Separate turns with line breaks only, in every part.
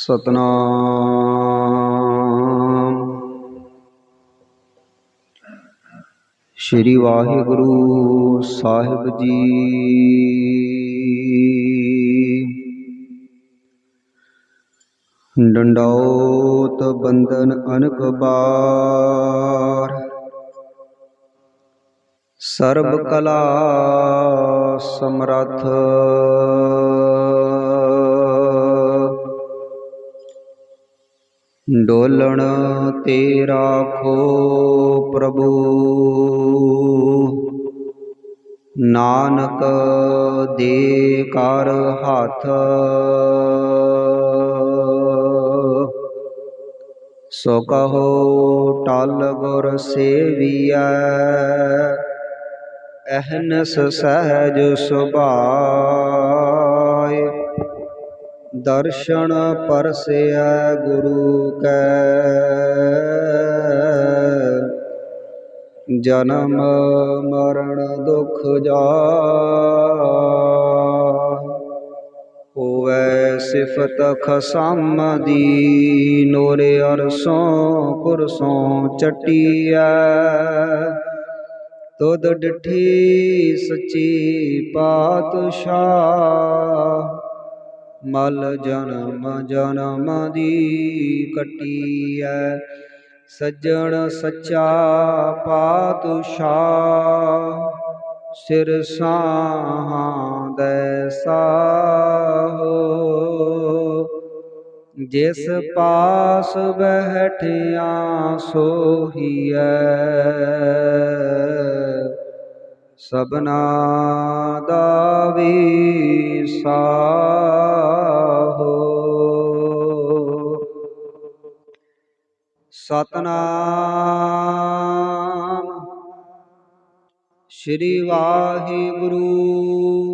ਸਤਨਾਮ। ਸ੍ਰੀ ਵਾਹਿਗੁਰੂ ਸਾਹਿਬ ਜੀ। ਡੰਡੌਤ ਬੰਧਨ ਅਨਕ ਬਾਰ। ਸਰਬ ਕਲਾ ਸਮਰੱਥ। ਡੋਲਣ ਤੇ ਰਾਖੋ ਪ੍ਰਭੂ। ਨਾਨਕ ਦੇ ਕਰ ਹੱਥ। ਸੋ ਕਹੋ ਟਲ ਗੁਰ ਸੇਵੀਐ। ਅਹਨਸ ਸਹਿਜ ਸੁਭਾਏ ਦਰਸ਼ਨ ਪਰਸੈ ਗੁਰੂ ਕੈ। ਜਨਮ ਮਰਨ ਦੁਖ ਜਾ ਹੋਵੈ ਸਿਫਤ ਖਸਮ ਦੀ। ਨੋਰੇ ਅਰਸੋਂ ਕੁਰਸੋਂ ਚਟੀਐ। ਤੁਧ ਡਿਠੀ ਸੱਚੀ ਪਾਤਸ਼ਾਹ। ਮਲ ਜਨਮ ਜਨਮ ਦੀ ਕਟੀਐ। ਸੱਜਣ ਸੱਚਾ ਪਾਤਸ਼ਾਹ, ਸਿਰ ਸਾਹਾਂ ਦੈ ਸਾਹੋ। ਜਿਸ ਪਾਸ ਬਹਿਠਿਆ ਸੋਹੀਐ। ਸਬਨਾ ਦਾ ਵੀ ਸਾਹੋ। ਸਤਨਾਮ ਸ੍ਰੀ ਵਾਹਿਗੁਰੂ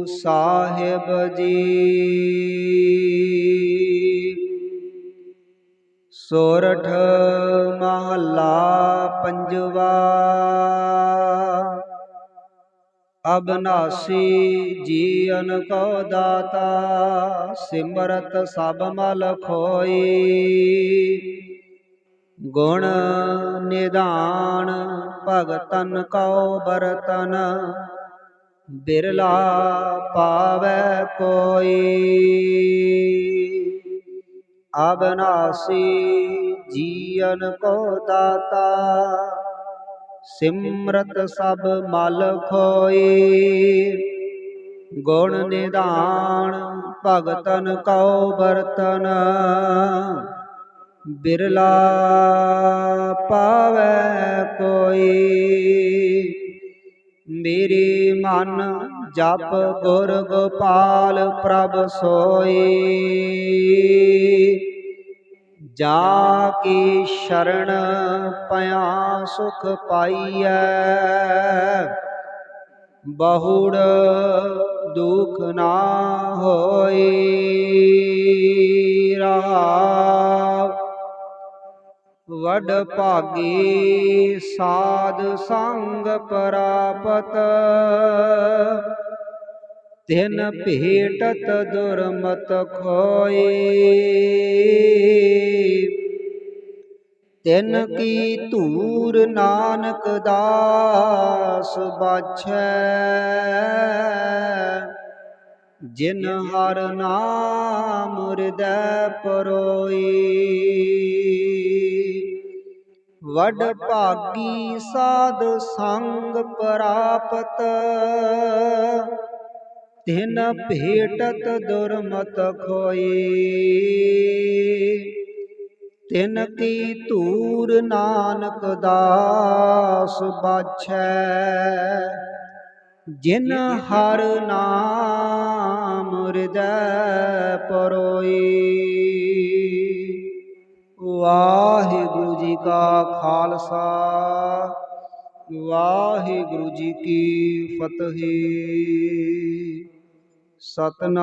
ਸਾਹਿਬ ਜੀ। ਸੋਰਠ ਮਹੱਲਾ ਪੰਜਵਾ ਅਬਨਾਸੀ ਜੀਵਨ ਕੋ ਦਾਤਾ, ਸਿਮਰਤ ਸਭ ਮਲ ਖੋਈ। ਗੁਣ ਨਿਦਾਨ ਭਗਤਨ ਕਉ ਬਰਤਨ, ਬਿਰਲਾ ਪਾਵੈ ਕੋਈ। ਅਬਨਾਸੀ ਜੀਵਨ ਕੋ ਦਾਤਾ ਸਿਮਰਤ ਸਭ ਮਲ ਖੋਈ ਗੁਣ ਨਿਦਾਨ ਭਗਤਨ ਕਉ ਬਰਤਨ। ਬਿਰਲਾ ਪਾਵੈ ਕੋਈ। ਮੇਰੀ ਮਨ ਜਪ ਗੁਰ ਗੋਪਾਲ ਪ੍ਰਭ ਸੋਈ ਜਾ ਕੇ ਸ਼ਰਣ ਪਿਆ ਸੁਖ ਪਾਈਐ। ਬਹੁੜ ਦੁਖ ਨਾ ਹੋਈ ਰਹਾਉ ਵਡ ਭਾਗੀ ਸਾਧ ਸੰਗ ਪ੍ਰਾਪਤ। ਤਿਨ ਭੇਟਤ ਦੁਰਮਤ ਖੋਏ ਤਿਨ ਕੀ ਧੂਰ ਨਾਨਕ ਦਾਸ ਬਾਛੈ। ਜਿਨ ਹਰ ਨਾਮ ਹਿਰਦੈ ਪਰੋਈ। ਵਡ ਭਾਗੀ ਸਾਧ ਸੰਗ ਪ੍ਰਾਪਤ। ਤਿਨ ਭੇਟਤ ਦੁਰਮਤ ਖੋਈ। ਤਿਨ ਕੀ ਧੂਰ ਨਾਨਕ ਦਾਸ ਬਾਛੈ। ਜਿਨ ਹਰ ਨਾਮ ਹਿਰਦੈ ਪਰੋਈ। ਵਾਹਿਗੁਰੂ ਜੀ ਕਾ ਖਾਲਸਾ, ਵਾਹਿਗੁਰੂ ਜੀ ਕੀ ਫਤਿਹ। ਸਤਨਾਮ